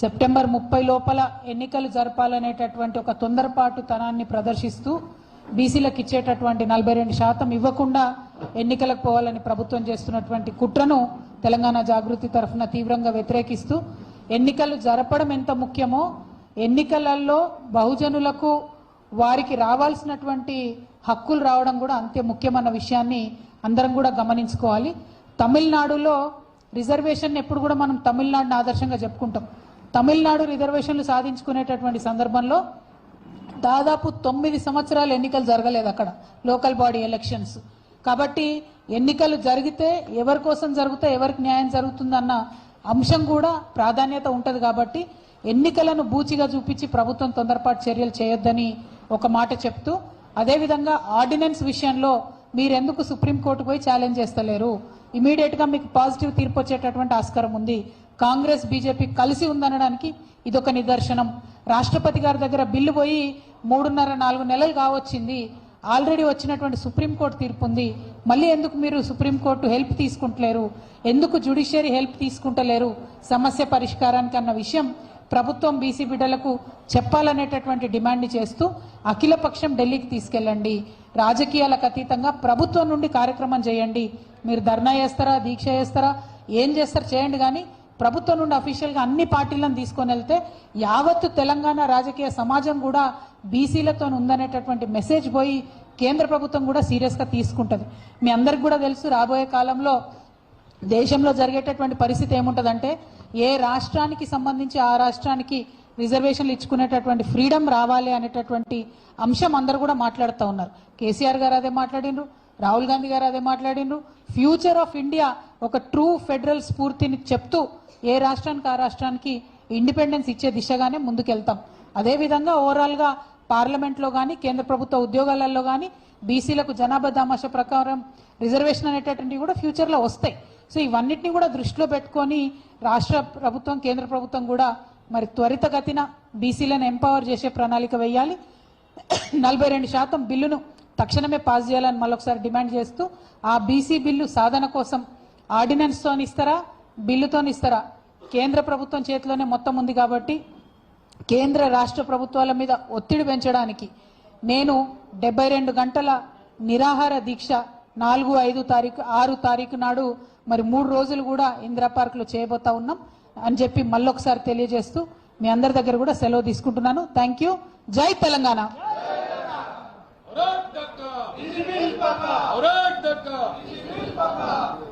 September ముప్పై లోపల ఎన్నికలు జరపాలనేటటువంటి ఒక తొందరపాటు తనాన్ని ప్రదర్శిస్తూ బీసీలకు ఇచ్చేటటువంటి నలభై రెండు శాతం ఇవ్వకుండా ఎన్నికలకు పోవాలని ప్రభుత్వం చేస్తున్నటువంటి కుట్రను తెలంగాణ జాగృతి తరఫున తీవ్రంగా వ్యతిరేకిస్తూ ఎన్నికలు జరపడం ఎంత ముఖ్యమో ఎన్నికలలో బహుజనులకు వారికి రావాల్సినటువంటి హక్కులు రావడం కూడా అంతే ముఖ్యమన్న విషయాన్ని అందరం కూడా గమనించుకోవాలి. తమిళనాడులో రిజర్వేషన్ ఎప్పుడు కూడా మనం తమిళనాడుని ఆదర్శంగా చెప్పుకుంటాం. తమిళనాడు రిజర్వేషన్లు సాధించుకునేటటువంటి సందర్భంలో దాదాపు తొమ్మిది సంవత్సరాలు ఎన్నికలు జరగలేదు అక్కడ లోకల్ బాడీ ఎలక్షన్స్. కాబట్టి ఎన్నికలు జరిగితే ఎవరి కోసం జరిగితే ఎవరికి న్యాయం జరుగుతుందన్న అంశం కూడా ప్రాధాన్యత ఉంటుంది కాబట్టి ఎన్నికలను బూచిగా చూపించి ప్రభుత్వం తొందరపాటు చర్యలు చేయొద్దని ఒక మాట చెప్తూ అదేవిధంగా ఆర్డినెన్స్ విషయంలో మీరెందుకు సుప్రీంకోర్టు పోయి ఛాలెంజ్ చేస్తలేరు? ఇమీడియట్గా మీకు పాజిటివ్ తీర్పు వచ్చేటటువంటి ఆస్కారం ఉంది. కాంగ్రెస్ బీజేపీ కలిసి ఉందనడానికి ఇదొక నిదర్శనం. రాష్ట్రపతి గారి దగ్గర బిల్లు పోయి మూడున్నర నాలుగు నెలలు కావచ్చింది. ఆల్రెడీ వచ్చినటువంటి సుప్రీంకోర్టు తీర్పు ఉంది. మళ్ళీ ఎందుకు మీరు సుప్రీంకోర్టు హెల్ప్ తీసుకుంటలేరు? ఎందుకు జ్యుడిషియరీ హెల్ప్ తీసుకుంటలేరు? సమస్య పరిష్కారానికి అన్న విషయం ప్రభుత్వం బీసీ బిడ్డలకు చెప్పాలనేటటువంటి డిమాండ్ చేస్తూ అఖిలపక్షం ఢిల్లీకి తీసుకెళ్ళండి. రాజకీయాలకు అతీతంగా ప్రభుత్వం నుండి కార్యక్రమం చేయండి. మీరు ధర్నా చేస్తారా? దీక్ష చేస్తారా? ఏం చేస్తారు? చేయండి కానీ ప్రభుత్వం నుండి అఫీషియల్గా అన్ని పార్టీలను తీసుకొని వెళ్తే యావత్తు తెలంగాణ రాజకీయ సమాజం కూడా బీసీలతో ఉందనేటటువంటి మెసేజ్ పోయి కేంద్ర ప్రభుత్వం కూడా సీరియస్గా తీసుకుంటుంది. మీ అందరికి కూడా తెలుసు రాబోయే కాలంలో దేశంలో జరిగేటటువంటి పరిస్థితి ఏముంటుందంటే ఏ రాష్ట్రానికి సంబంధించి ఆ రాష్ట్రానికి రిజర్వేషన్లు ఇచ్చుకునేటటువంటి ఫ్రీడమ్ రావాలి అనేటటువంటి అంశం అందరు కూడా మాట్లాడుతూ ఉన్నారు. కేసీఆర్ గారు అదే మాట్లాడిండ్రు రాహుల్ గాంధీ గారు అదే మాట్లాడిండ్రు. ఫ్యూచర్ ఆఫ్ ఇండియా ఒక ట్రూ ఫెడరల్ స్ఫూర్తిని చెప్తూ ఏ రాష్ట్రానికి ఆ రాష్ట్రానికి ఇండిపెండెన్స్ ఇచ్చే దిశగానే ముందుకెళ్తాం. అదేవిధంగా ఓవరాల్గా పార్లమెంట్లో కానీ కేంద్ర ప్రభుత్వ ఉద్యోగాలలో కానీ బీసీలకు జనాభా దామాష ప్రకారం రిజర్వేషన్ అనేటటువంటివి కూడా ఫ్యూచర్లో వస్తాయి. సో ఇవన్నిటిని కూడా దృష్టిలో పెట్టుకొని రాష్ట్ర ప్రభుత్వం కేంద్ర ప్రభుత్వం కూడా మరి త్వరితగతిన బీసీలను ఎంపవర్ చేసే ప్రణాళిక వేయాలి. నలభై రెండు శాతం బిల్లును తక్షణమే పాస్ చేయాలని మళ్ళొకసారి డిమాండ్ చేస్తూ ఆ బీసీ బిల్లు సాధన కోసం ఆర్డినెన్స్తో ఇస్తారా? బిల్లుతో ఇస్తారా? కేంద్ర ప్రభుత్వం చేతిలోనే మొత్తం ఉంది కాబట్టి కేంద్ర రాష్ట్ర ప్రభుత్వాల మీద ఒత్తిడి పెంచడానికి నేను డెబ్బై రెండు గంటల నిరాహార దీక్ష నాలుగు ఐదు తారీఖు ఆరు తారీఖు నాడు మరి మూడు రోజులు కూడా ఇందిరా పార్క్లో చేయబోతా ఉన్నాం అని చెప్పి మళ్ళొకసారి తెలియజేస్తూ మీ అందరి దగ్గర కూడా సెలవు తీసుకుంటున్నాను. Thank you. Jai Telangana. Aurat Dhaka! Aurat Dhaka!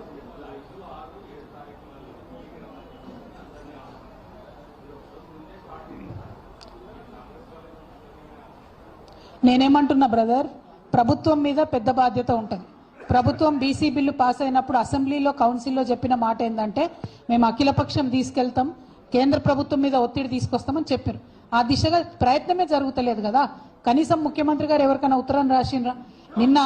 నేనేమంటున్నా బ్రదర్ ప్రభుత్వం మీద పెద్ద బాధ్యత ఉంటుంది. ప్రభుత్వం బీసీ బిల్లు పాస్ అయినప్పుడు అసెంబ్లీలో కౌన్సిల్లో చెప్పిన మాట ఏంటంటే మేము అఖిలపక్షం తీసుకెళ్తాం కేంద్ర ప్రభుత్వం మీద ఒత్తిడి తీసుకొస్తామని చెప్పారు. ఆ దిశగా ప్రయత్నమే జరుగుతలేదు కదా. కనీసం ముఖ్యమంత్రి గారు ఎవరికైనా ఉత్తరం రాసిండ్రా? నిన్న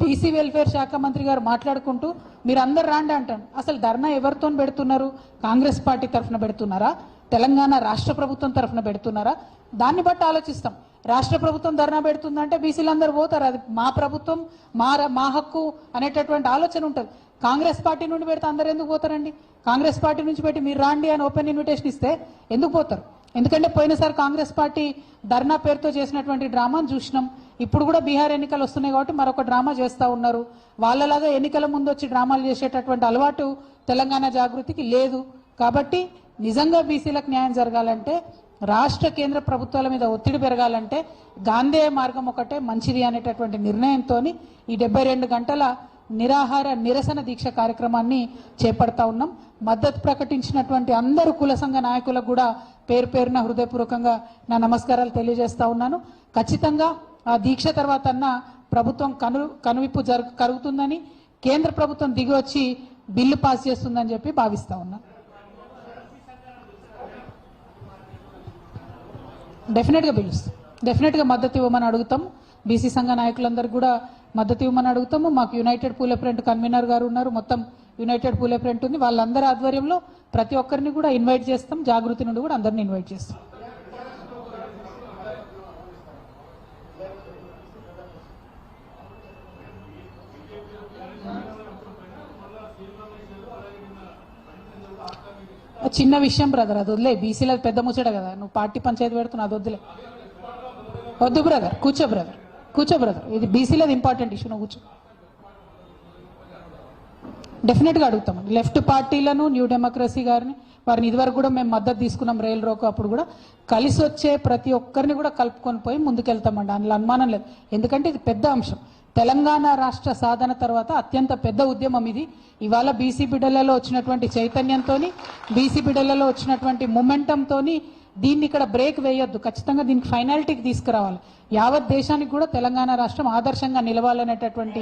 బీసీ వెల్ఫేర్ శాఖ మంత్రి గారు మాట్లాడుకుంటూ మీరు అందరు రాండి అంటాడు అసలు ధర్నా ఎవరితో పెడుతున్నారు? కాంగ్రెస్ పార్టీ తరఫున పెడుతున్నారా? తెలంగాణ రాష్ట్ర ప్రభుత్వం తరఫున పెడుతున్నారా? దాన్ని బట్టి ఆలోచిస్తాం. రాష్ట్ర ప్రభుత్వం ధర్నా పెడుతుందంటే బీసీలందరూ పోతారు. అది మా ప్రభుత్వం మా మా హక్కు అనేటటువంటి ఆలోచన ఉంటుంది. కాంగ్రెస్ పార్టీ నుండి పెడితే అందరు ఎందుకు పోతారండి? కాంగ్రెస్ పార్టీ నుంచి పెట్టి మీరు రాండి అని ఓపెన్ ఇన్విటేషన్ ఇస్తే ఎందుకు పోతారు? ఎందుకంటే పోయినసారి కాంగ్రెస్ పార్టీ ధర్నా పేరుతో చేసినటువంటి డ్రామాను చూసినాం. ఇప్పుడు కూడా బీహార్ ఎన్నికలు వస్తున్నాయి కాబట్టి మరొక డ్రామా చేస్తూ ఉన్నారు. వాళ్ళలాగా ఎన్నికల ముందు వచ్చి డ్రామాలు చేసేటటువంటి అలవాటు తెలంగాణ జాగృతికి లేదు. కాబట్టి నిజంగా బీసీలకు న్యాయం జరగాలంటే రాష్ట్ర కేంద్ర ప్రభుత్వాల మీద ఒత్తిడి పెరగాలంటే గాంధేయ మార్గం ఒకటే మంచిది అనేటటువంటి నిర్ణయంతో ఈ డెబ్బై రెండు గంటల నిరాహార నిరసన దీక్ష కార్యక్రమాన్ని చేపడతా ఉన్నాం. మద్దతు ప్రకటించినటువంటి అందరు కుల సంఘ నాయకులకు కూడా పేరు పేరున హృదయపూర్వకంగా నా నమస్కారాలు తెలియజేస్తా ఉన్నాను. ఖచ్చితంగా ఆ దీక్ష తర్వాత అన్న ప్రభుత్వం కను కనువిప్పు జరుగు కరుగుతుందని కేంద్ర ప్రభుత్వం దిగి వచ్చి బిల్లు పాస్ చేస్తుందని చెప్పి భావిస్తా ఉన్నా. డెఫినెట్గా పిలుస్తాం. డెఫినెట్గా మద్దతు ఇవ్వమని అడుగుతాం. బీసీ సంఘ నాయకులందరికీ కూడా మద్దతు ఇవ్వమని అడుగుతాము. మాకు యునైటెడ్ పూల ఫ్రంట్ కన్వీనర్ గారు ఉన్నారు. మొత్తం యునైటెడ్ పూల ఫ్రంట్ ఉంది. వాళ్ళందరి ఆధ్వర్యంలో ప్రతి ఒక్కరిని కూడా ఇన్వైట్ చేస్తాం. జాగృతి నుండి కూడా అందరిని ఇన్వైట్ చేస్తాం. చిన్న విషయం బ్రదర్ అది వదిలే. బీసీలో పెద్ద ముచ్చట కదా. నువ్వు పార్టీ పంచాయతీ పెడుతున్నా అది వద్దులే వద్దు బ్రదర్ కూర్చో బ్రదర్ కూర్చో బ్రదర్ ఇది బీసీలో ఇంపార్టెంట్ ఇష్యూ నువ్వు కూర్చో. డెఫినెట్గా అడుగుతాం. లెఫ్ట్ పార్టీలను న్యూ డెమోక్రసీ గారిని వారిని ఇదివరకు కూడా మేము మద్దతు తీసుకున్నాం రైలు రోకు అప్పుడు కూడా. కలిసి వచ్చే ప్రతి ఒక్కరిని కూడా కలుపుకొని పోయి ముందుకెళ్తామండి. అందులో అనుమానం లేదు. ఎందుకంటే ఇది పెద్ద అంశం. తెలంగాణ రాష్ట్ర సాధన తర్వాత అత్యంత పెద్ద ఉద్యమం ఇది. ఇవాళ బీసీ బిడ్డలలో వచ్చినటువంటి చైతన్యంతో బీసీ బిడ్డలలో వచ్చినటువంటి మొమెంటంతో దీన్ని ఇక్కడ బ్రేక్ వేయొద్దు. ఖచ్చితంగా దీనికి ఫైనాలిటీకి తీసుకురావాలి. యావత్ దేశానికి కూడా తెలంగాణ రాష్ట్రం ఆదర్శంగా నిలవాలనేటటువంటి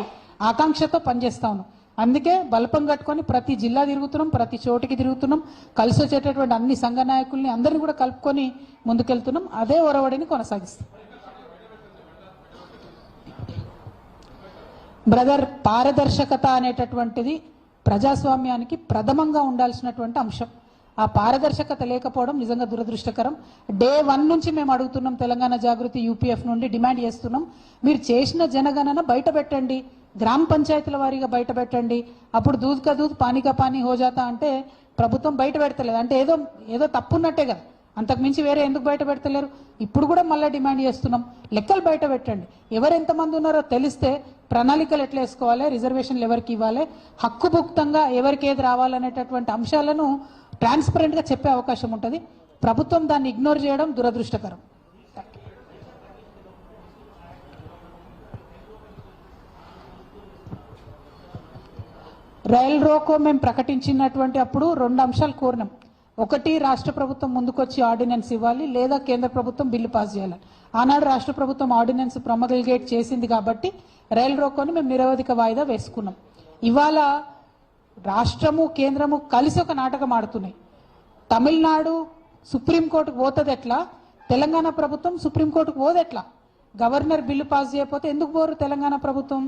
ఆకాంక్షతో పనిచేస్తా ఉన్నాం. అందుకే బలపం కట్టుకొని ప్రతి జిల్లా తిరుగుతున్నాం ప్రతి చోటికి తిరుగుతున్నాం. కలిసి వచ్చేటటువంటి అన్ని సంఘ నాయకుల్ని అందరినీ కూడా కలుపుకొని ముందుకెళ్తున్నాం. అదే ఒరవడిని కొనసాగిస్తాం. బ్రదర్ పారదర్శకత అనేటటువంటిది ప్రజాస్వామ్యానికి ప్రథమంగా ఉండాల్సినటువంటి అంశం. ఆ పారదర్శకత లేకపోవడం నిజంగా దురదృష్టకరం. డే వన్ నుంచి మేము అడుగుతున్నాం తెలంగాణ జాగృతి యూపీఎఫ్ నుండి డిమాండ్ చేస్తున్నాం. మీరు చేసిన జనగణన బయట పెట్టండి గ్రామ పంచాయతీల వారీగా బయట పెట్టండి అప్పుడు దూద్ కా దూద్ పానీ కా పానీ హోజాతా అంటే ప్రభుత్వం బయట పెడతలేదు. అంటే ఏదో ఏదో తప్పున్నట్టే కదా. అంతకుమించి వేరే ఎందుకు బయట పెడతలేరు? ఇప్పుడు కూడా మళ్ళీ డిమాండ్ చేస్తున్నాం. లెక్కలు బయట పెట్టండి. ఎవరు ఎంతమంది ఉన్నారో తెలిస్తే ప్రణాళికలు ఎట్లా వేసుకోవాలి? రిజర్వేషన్లు ఎవరికి ఇవ్వాలి? హక్కుభుక్తంగా ఎవరికి ఏది రావాలనేటటువంటి అంశాలను ట్రాన్స్పరెంట్గా చెప్పే అవకాశం ఉంటుంది. ప్రభుత్వం దాన్ని ఇగ్నోర్ చేయడం దురదృష్టకరం. రైల్ రోకో మేము ప్రకటించినటువంటి అప్పుడు రెండు అంశాలు కోరినాం. ఒకటి రాష్ట్ర ప్రభుత్వం ముందుకొచ్చి ఆర్డినెన్స్ ఇవ్వాలి లేదా కేంద్ర ప్రభుత్వం బిల్లు పాస్ చేయాలి. ఆనాడు రాష్ట్ర ప్రభుత్వం ఆర్డినెన్స్ ప్రొమగల్గేట్ చేసింది కాబట్టి రైల్ రోకోని మేము నిరవధిక వాయిదా వేసుకున్నాం. ఇవాళ రాష్ట్రము కేంద్రము కలిసి ఒక నాటకం ఆడుతున్నాయి. తమిళనాడు సుప్రీంకోర్టుకు పోతుంది ఎట్లా? తెలంగాణ ప్రభుత్వం సుప్రీంకోర్టుకు పోదు ఎట్లా? గవర్నర్ బిల్లు పాస్ చేయకపోతే ఎందుకు పోరు తెలంగాణ ప్రభుత్వం?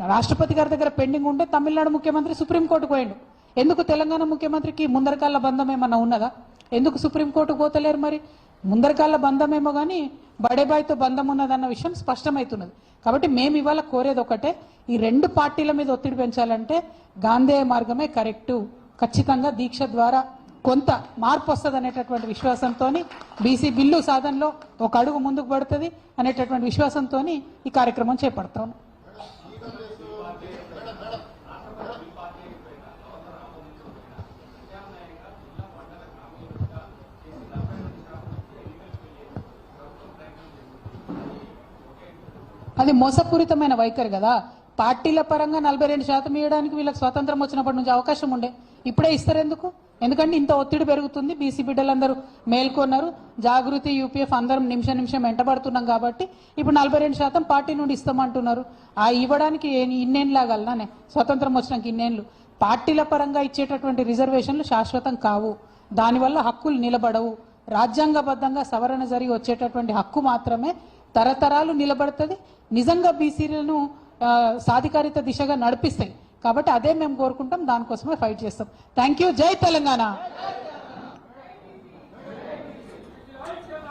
రాష్ట్రపతి గారి దగ్గర పెండింగ్ ఉంటే తమిళనాడు ముఖ్యమంత్రి సుప్రీంకోర్టుకు పోయిండు. ఎందుకు తెలంగాణ ముఖ్యమంత్రికి ముందరకాల బంధం ఏమన్నా ఉన్నదా? ఎందుకు సుప్రీంకోర్టు పోతలేరు మరి? ముందరకాల బంధం ఏమో కానీ బడేబాయ్తో బంధం ఉన్నదన్న విషయం స్పష్టమవుతున్నది కాబట్టి మేము ఇవాళ కోరేది ఒకటే ఈ రెండు పార్టీల మీద ఒత్తిడి పెంచాలంటే గాంధేయ మార్గమే కరెక్టు. ఖచ్చితంగా దీక్ష ద్వారా కొంత మార్పు వస్తుంది అనేటటువంటి విశ్వాసంతో బీసీ బిల్లు సాధనలో ఒక అడుగు ముందుకు పడుతుంది అనేటటువంటి విశ్వాసంతో ఈ కార్యక్రమం చేపడతాను అది మోసపూరితమైన వైఖరి కదా. పార్టీల పరంగా నలభై రెండు శాతం ఇవ్వడానికి వీళ్ళకి స్వాతంత్రం వచ్చినప్పటి నుంచి అవకాశం ఉండే. ఇప్పుడే ఇస్తారు ఎందుకు ఎందుకంటే ఇంత ఒత్తిడి పెరుగుతుంది. బీసీ బిడ్డలందరూ మేల్కొన్నారు. జాగృతి యూపీఎఫ్ అందరం నిమిషం నిమిషం వెంటబడుతున్నాం కాబట్టి ఇప్పుడు నలభై రెండు శాతం పార్టీ నుండి ఇస్తామంటున్నారు. ఆ ఇవ్వడానికి ఏ- ఇన్నేళ్ళు స్వతంత్రం వచ్చినాక ఇన్నేళ్ళు. పార్టీల పరంగా ఇచ్చేటటువంటి రిజర్వేషన్లు శాశ్వతం కావు. దానివల్ల హక్కులు నిలబడవు. రాజ్యాంగబద్ధంగా సవరణ జరిగి వచ్చేటటువంటి హక్కు మాత్రమే తరతరాలు నిలబడుతుంది. నిజంగా బీసీలను సాధికారిత దిశగా నడిపిస్తాయి. కాబట్టి అదే మేము కోరుకుంటాం. దానికోసమే ఫైట్ చేస్తాం. Thank you. జై తెలంగాణ.